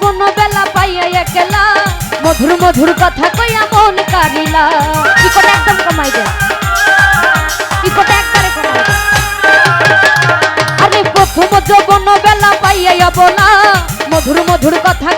কোন বেলা পাইয়া একলা। মধুর মধুর কথা কইয়া মন কারিলা ইকোটা একদম কমাই দে। ইকোটা একবারে কমাই দে। আরে প্রথম যৌবন বেলা পাইয়া যাব না, মধুর মধুর কথা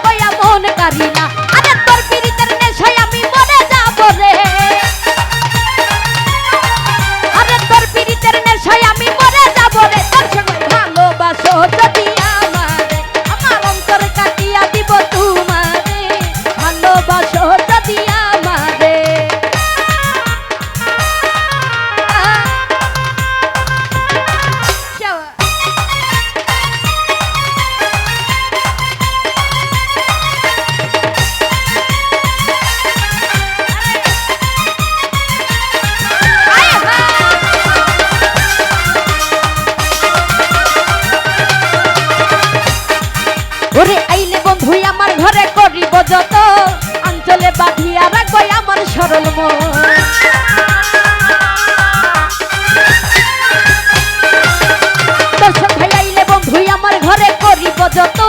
রাখব যত আঞ্চলে বাঁধিয়া রাখব আমার সরল দর্শক ভাইয়াইলে বন্ধু আমার ঘরে করিব যত।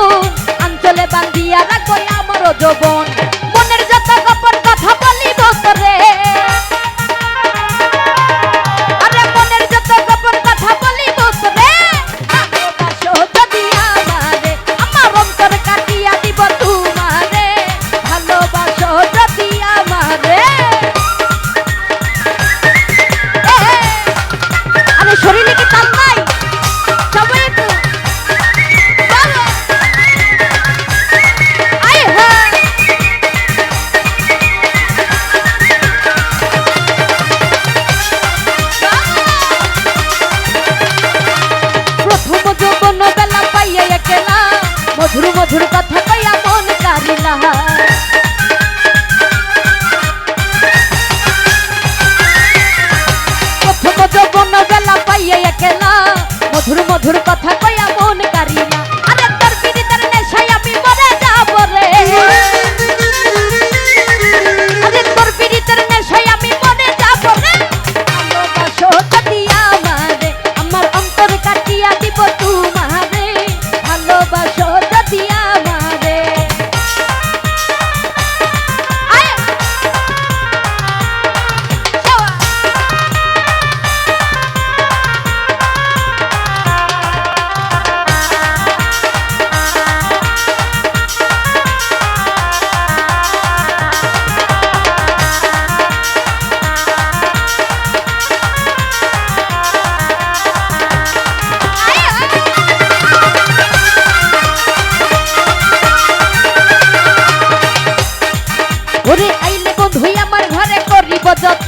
যত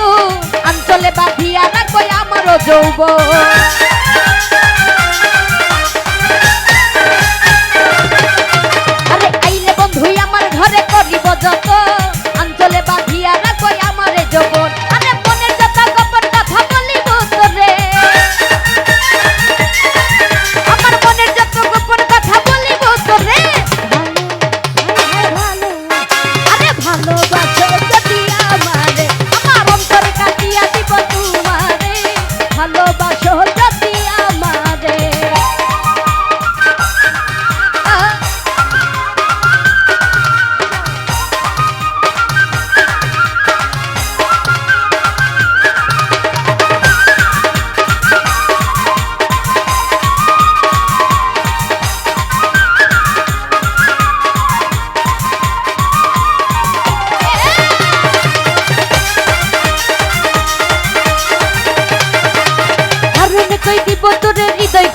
আঞ্চলে বাঁধিয়া রাখো আমার যৌব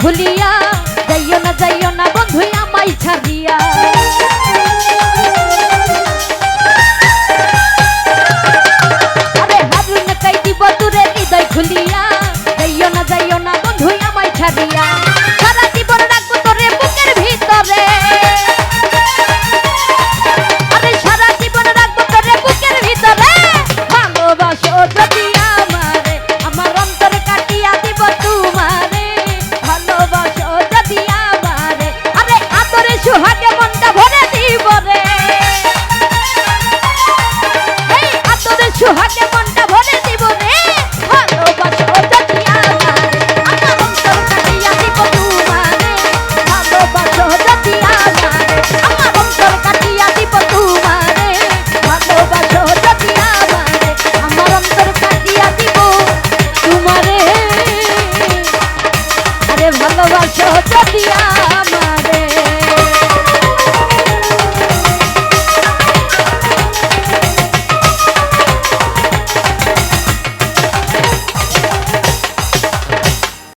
ভুলিয়া যাইও না যাইও না বন্ধু আমায় ছাড়িয়া